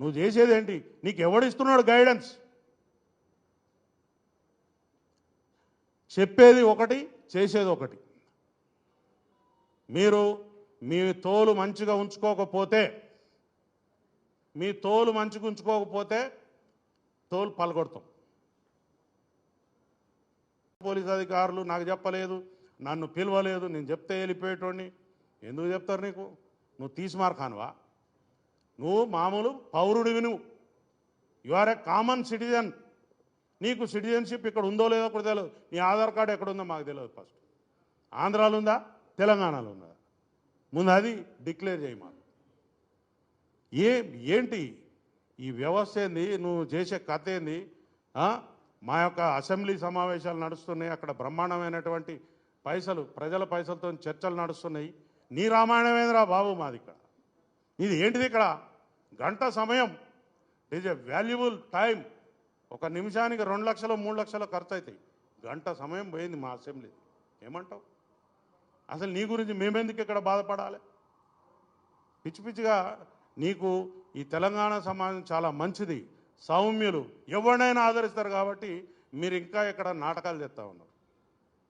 నువ్వు చేసేది ఏంటి నీకు ఎవడిస్తున్నాడు గైడెన్స్ చెప్పేది ఒకటి చేసేది ఒకటి. మీరు మీ తోలు మంచిగా ఉంచుకోకపోతే మీ తోలు మంచిగా ఉంచుకోకపోతే తోలు పలగొడతాం. పోలీస్ అధికారులు నాకు చెప్పలేదు నన్ను పిలవలేదు నేను చెప్తే వెళ్ళిపోయేటోడిని. ఎందుకు చెప్తారు నీకు? నువ్వు తీసి మార్కానువా నువ్వు మామూలు పౌరుడివి నువ్వు you are a common citizen నీకు సిటిజన్షిప్ ఇక్కడ ఉందో లేదో కూడా తెలియదు. నీ ఆధార్ కార్డు ఎక్కడ ఉందో మాకు తెలియదు ఫస్ట్ ఆంధ్రాలో ఉందా తెలంగాణలో ఉందా ముందు అది డిక్లేర్ చేయి మాకు. ఏ ఏంటి ఈ వ్యవస్థ ఏంది? నువ్వు చేసే కథ ఏంది? మా యొక్క అసెంబ్లీ సమావేశాలు నడుస్తున్నాయి. అక్కడ బ్రహ్మాండమైనటువంటి పైసలు ప్రజల పైసలతో చర్చలు నడుస్తున్నాయి. నీ రామాయణమేంద్రా బాబు మాది ఇక్కడ? ఇది ఏంటిది ఇక్కడ? గంట సమయం. ఈజ్ ఎ వాల్యుబుల్ టైం ఒక నిమిషానికి రెండు లక్షలు మూడు లక్షలు ఖర్చు అవుతాయి గంట సమయం పోయింది మా అసెంబ్లీ. ఏమంటావు? అసలు నీ గురించి మేమెందుకు ఇక్కడ బాధపడాలి? పిచ్చి పిచ్చిగా నీకు ఈ తెలంగాణ సమాజం చాలా మంచిది. సౌమ్యులు. ఎవరినైనా ఆదరిస్తారు కాబట్టి మీరు ఇంకా ఇక్కడ నాటకాలు చేస్తూ ఉన్నారు.